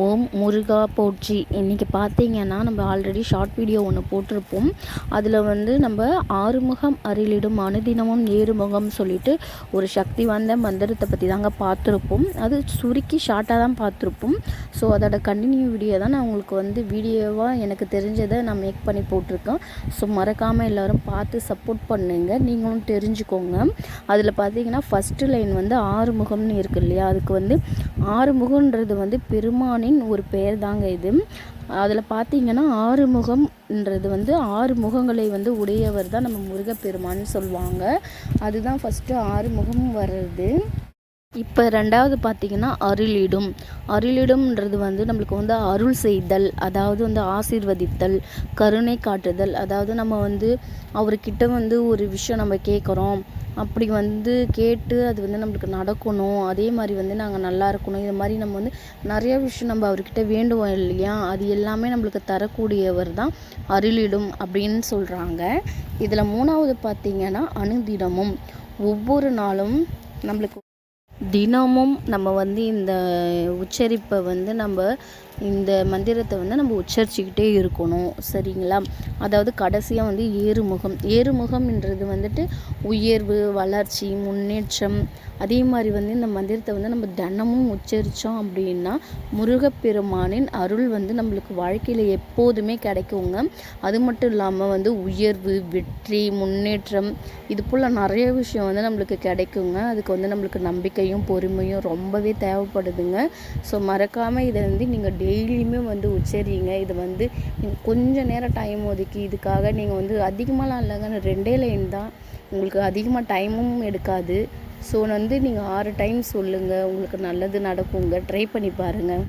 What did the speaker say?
ஓம் முருகா போற்றி. இன்றைக்கி பார்த்தீங்கன்னா நம்ம ஆல்ரெடி ஷார்ட் வீடியோ ஒன்று போட்டிருப்போம். அதில் வந்து நம்ம ஆறுமுகம் அருளிடும் அனுதினமும் ஏறுமுகம் சொல்லிட்டு ஒரு சக்தி வாய்ந்த மந்திரத்தை பற்றி தாங்க பார்த்துருப்போம். அது சுருக்கி ஷார்ட்டாக தான் பார்த்துருப்போம். ஸோ அதோட கண்டினியூ வீடியோ தான் நான் உங்களுக்கு வந்து வீடியோவாக எனக்கு தெரிஞ்சதை நான் மேக் பண்ணி போட்டிருக்கேன். ஸோ மறக்காமல் எல்லோரும் பார்த்து சப்போர்ட் பண்ணுங்க. நீங்களும் தெரிஞ்சுக்கோங்க. அதில் பார்த்தீங்கன்னா ஃபஸ்ட்டு லைன் வந்து ஆறுமுகம்னு இருக்கு இல்லையா? அதுக்கு வந்து ஆறுமுகன்றது வந்து பகவானின் ஒரு பெயர் தாங்க இது. அதில் பார்த்தீங்கன்னா ஆறுமுகம்ன்றது வந்து ஆறு முகங்களை வந்து உடையவர் தான் நம்ம முருகப்பெருமான்னு சொல்லுவாங்க. அதுதான் ஃபஸ்ட்டு ஆறுமுகம் வர்றது. இப்போ ரெண்டாவது பார்த்திங்கன்னா அருளிடும். அருளிடும்ன்றது வந்து நம்மளுக்கு வந்து அருள் செய்தல் அதாவது வந்து ஆசீர்வதித்தல் கருணை காட்டுதல். அதாவது நம்ம வந்து அவர்கிட்ட வந்து ஒரு விஷயம் நம்ம கேட்குறோம். அப்படி வந்து கேட்டு அது வந்து நம்மளுக்கு நடக்கணும். அதே மாதிரி வந்து நாங்கள் நல்லா இருக்கணும். இது மாதிரி நம்ம வந்து நிறைய விஷயம் நம்ம அவர்கிட்ட வேண்டுவோம் இல்லையா? அது எல்லாமே நம்மளுக்கு தரக்கூடியவர் தான் அருளிடும் அப்படின்னு சொல்கிறாங்க இதில் மூணாவது பார்த்திங்கன்னா அனுதினமும். ஒவ்வொரு நாளும் நம்மளுக்கு தினமும் நம்ம வந்து இந்த உச்சரிப்பை வந்து நம்ம இந்த மந்திரத்தை வந்து நம்ம உச்சரிச்சுக்கிட்டே இருக்கணும் சரிங்களா? அதாவது கடைசியாக வந்து ஏறுமுகம். ஏறுமுகம்ன்றது வந்துட்டு உயர்வு வளர்ச்சி முன்னேற்றம் அதே மாதிரி வந்து இந்த மந்திரத்தை வந்து நம்ம தினமும் உச்சரித்தோம் அப்படின்னா முருகப்பெருமானின் அருள் வந்து நம்மளுக்கு வாழ்க்கையில் எப்போதுமே கிடைக்குங்க. அது மட்டும் இல்லாமல் வந்து உயர்வு வெற்றி முன்னேற்றம் இது போல் நிறைய விஷயம் வந்து நம்மளுக்கு கிடைக்குங்க. அதுக்கு வந்து நம்மளுக்கு நம்பிக்கை நம்பிக்கையும் பொறுமையும் ரொம்பவே தேவைப்படுதுங்க. ஸோ மறக்காமல் இதை வந்து நீங்கள் டெய்லியுமே வந்து உச்சரிங்க. இது வந்து நீங்கள் கொஞ்சம் நேரம் டைம் ஒதுக்கி இதுக்காக நீங்கள் வந்து அதிகமாகலாம் இல்லைங்க. ரெண்டே லைன் தான். உங்களுக்கு அதிகமாக டைமும் எடுக்காது. ஸோ வந்து நீங்கள் ஆறு டைம் சொல்லுங்கள் உங்களுக்கு நல்லது நடக்குங்க. ட்ரை பண்ணி பாருங்கள்